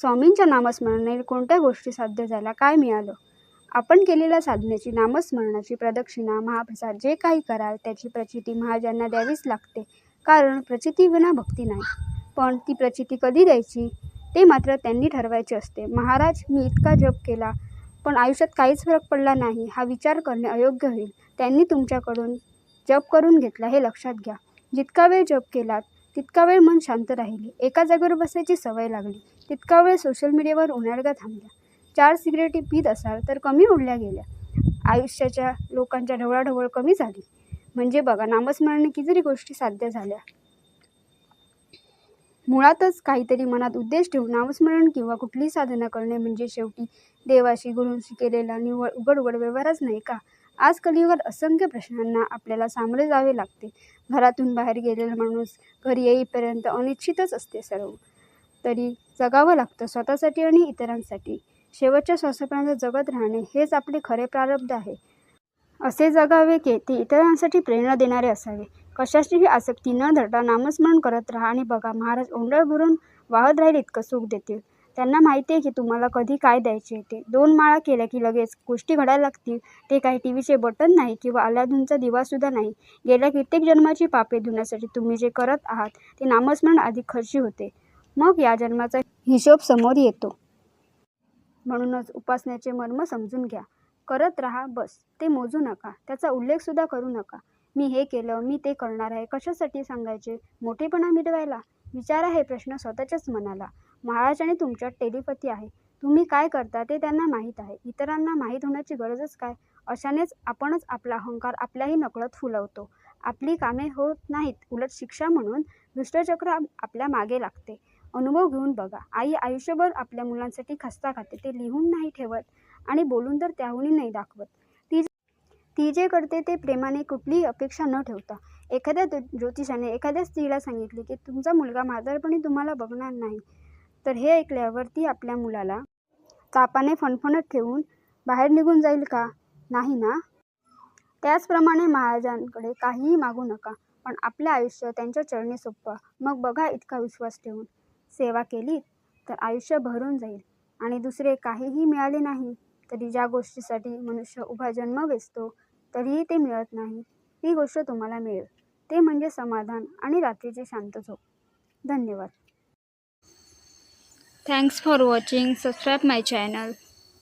स्वामींच्या नामस्मरणाने कोणत्या गोष्टी साध्य झाल्या काय मिळालं? आपण केलेल्या साधनेची नामस्मरणाची प्रदक्षिणा महाप्रसाद जे काही कराल त्याची प्रचिती महाजांना द्यावीच लागते कारण प्रचिती विना भक्ती नाही. पण ती प्रचिती कधी द्यायची? ते मात्र त्यांनी ठरवायचे असते. महाराज मी इतका जप केला पण आयुष्यात काहीच फरक पडला नाही हा विचार करणे अयोग्य होईल. त्यांनी तुमच्याकडून जप करून घेतला हे लक्षात घ्या. जितका वेळ जप केलात तितका वेळ मन शांत राहिले. एका जागेवर बसायची सवय लागली. तितका वेळ सोशल मीडियावर उन्हाळगा थांबल्या चार सिगरेटी पीत असाल तर कमी उडल्या गेल्या. आयुष्याच्या लोकांच्या ढवळाढवळ कमी झाली. म्हणजे बघा नामस्मरणाने कितीतरी गोष्टी साध्य झाल्या मुळातच काहीतरी मनात उद्देश ठेवून नामस्मरण किंवा कुठलीही साधना करणे म्हणजे शेवटी देवाशी गुरूंशी केलेला निव्वळ उघड उघड व्यवहारच नाही का? आज कलियुगात असंख्य प्रश्नांना आपल्याला सामोरे जावे लागते. घरातून बाहेर गेलेला माणूस घरी येईपर्यंत अनिश्चितच असते सर्व. तरी जगावं लागतं स्वतःसाठी आणि इतरांसाठी. शेवटच्या श्वासापर्यंत जगत राहणे हेच आपले खरे प्रारब्ध आहे. असे जगावे की ते इतरांसाठी प्रेरणा देणारे असावे. कशाचीही आसक्ती न धरता नामस्मरण करत राहा आणि बघा महाराज ओंडळ भरून वाहत राहील इतकं सुख देतील. त्यांना माहिती आहे की तुम्हाला कधी काय द्यायचे ते. दोन माळा केल्या की लगेच. गोष्टी घडायला लागतील. ते काही टी व्हीचे बटन नाही किंवा अलादूनचा दिवासुद्धा नाही. गेल्या कित्येक जन्माची पापे धुण्यासाठी तुम्ही जे करत आहात ते नामस्मरण अधिक खर्ची होते. मग या जन्माचा हिशोब समोर येतो. म्हणूनच उपासण्याचे मर्म समजून घ्या. करत राहा बस. ते मोजू नका. त्याचा उल्लेखसुद्धा करू नका. मी हे केलं मी ते करणार आहे कशासाठी सांगायचे? मोठेपणा मिटवायला विचारा हे प्रश्न स्वतःच्याच मनाला. महाराजाने तुमच्यात टेलिपथी आहे. तुम्ही काय करता ते त्यांना माहीत आहे. इतरांना माहीत होण्याची गरजच काय? अशानेच आपणच आपला अहंकार आपल्याही नकळत फुलवतो. आपली कामे होत नाहीत उलट शिक्षा म्हणून दुष्टचक्र आपल्या मागे लागते. अनुभव घेऊन बघा. आई आयुष्यभर आपल्या मुलांसाठी खस्ता खाते ते लिहून नाही ठेवत आणि बोलून तर त्याहूनही नाही दाखवत. ती जे करते ते प्रेमाने कुठलीही अपेक्षा न ठेवता. एखाद्या ज्योतिषाने एखाद्या स्त्रीला सांगितले की तुमचा मुलगा म्हातारपणी तुम्हाला बघणार नाही तर हे ऐकल्यावर ती आपल्या मुलाला तापाने फणफणत ठेवून बाहेर निघून जाईल का? नाही ना त्याचप्रमाणे महाराजांकडे काहीही मागू नका पण आपलं आयुष्य त्यांच्या चरणी सोपवा. मग बघा इतका विश्वास ठेवून. सेवा केली तर आयुष्य भरून जाईल आणि दुसरे काहीही मिळाले नाही. तरी ज्या गोष्टीसाठी मनुष्य उभा जन्म वेचतो तरीही ते मिळत नाही. ही गोष्ट तुम्हाला मिळेल. ते म्हणजे समाधान आणि रात्रीची शांत झोप. धन्यवाद. Thanks for watching subscribe my channel